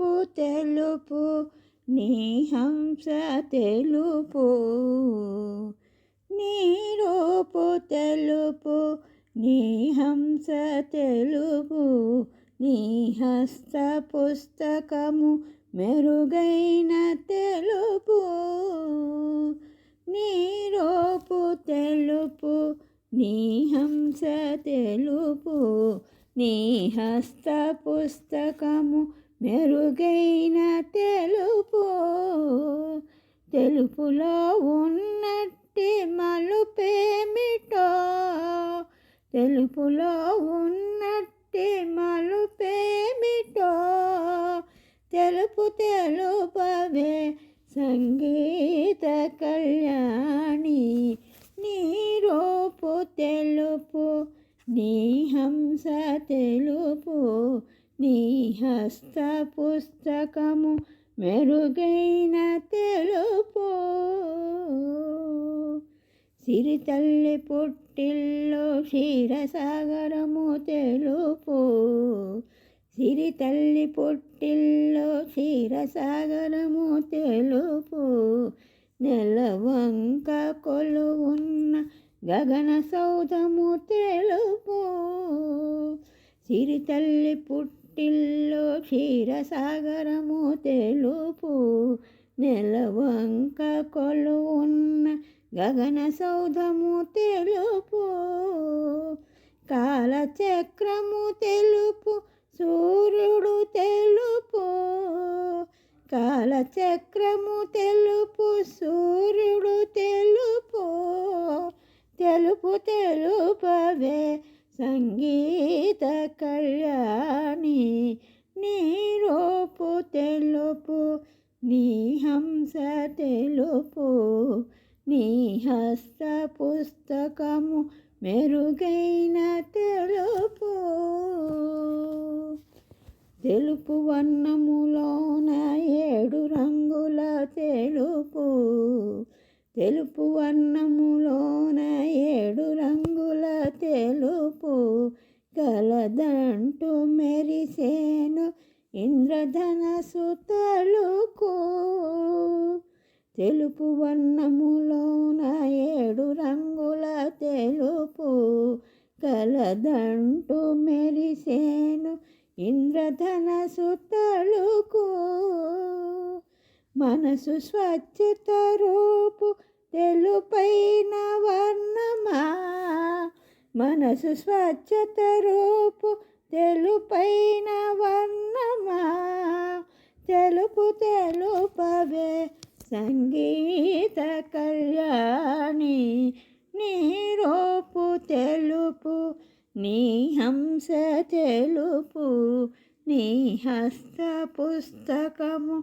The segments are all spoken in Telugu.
తెలుపు తెలుపు నీ హంస తెలుపు. నీ రూపు తెలుపు నీ హంస తెలుపు. నీ హస్త పుస్తకము మెరుగైన తెలుపు. నీ రూపు తెలుపు నీ హంస తెలుపు. నీ హస్త పుస్తకము మెరుగైన తెలుపు తెలుపులో ఉన్నట్టి మలుపేమిటో తెలుపులో ఉన్నట్టి మలుపేమిటో తెలుపు తెలుపవే సంగీత కళ్యాణి నీ రూపు తెలుపు నీ హంస తెలుపు నీ హస్త పుస్తకము మెరుగైన తెలుపు. సిరితల్లి పుట్టిల్లో క్షీరసాగరము తెలుపు. సిరితల్లి పుట్టిల్లో క్షీరసాగరము తెలుపు. నెలవంక కొలువున్న గగన సౌధము తెలుపు. సిరితల్లి పుట్టిల్లో క్షీరసాగరము తెలుపు నెలవంక కొలువున్న గగన సౌధము తెలుపు. కాలచక్రము తెలుపు సూర్యుడు తెలుపు. కాలచక్రము తెలుపు సూర్యుడు తెలుపు. తెలుపు తెలుపవే సంగీత కళ్యాణి నీరూపు తెలుపు నీ హంస తెలుపు నీ హస్త పుస్తకము మెరుగైన తెలుపు. తెలుపు వర్ణములోన ఏడు రంగుల తెలుపు తెలుపు వర్ణములోన ఏడు రంగుల తెలుపు కలదంటూ మెరిసేను ఇంద్రధనసు తలుకు తెలుపు వర్ణములోన ఏడు రంగుల తెలుపు కలదంటూ మెరిసేను ఇంద్రధనసు తలుకు మనసు స్వచ్ఛత రూపు తెలుపైన వర్ణమా? మనసు స్వచ్ఛత రూపు తెలుపైన వర్ణమా? తెలుపు తెలుపవే సంగీత కళ్యాణి నీ రూపు తెలుపు నీ హంస తెలుపు నీ హస్త పుస్తకము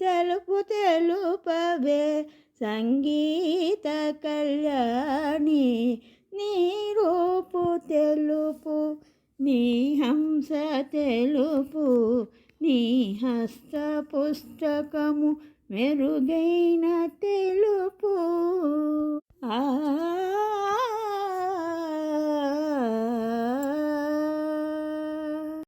తెలుపు తెలుపవే సంగీత కళ్యాణి నీ రూపు తెలుపు నీ హంస తెలుపు నీ హస్త పుస్తకము మెరుగైన తెలుపు.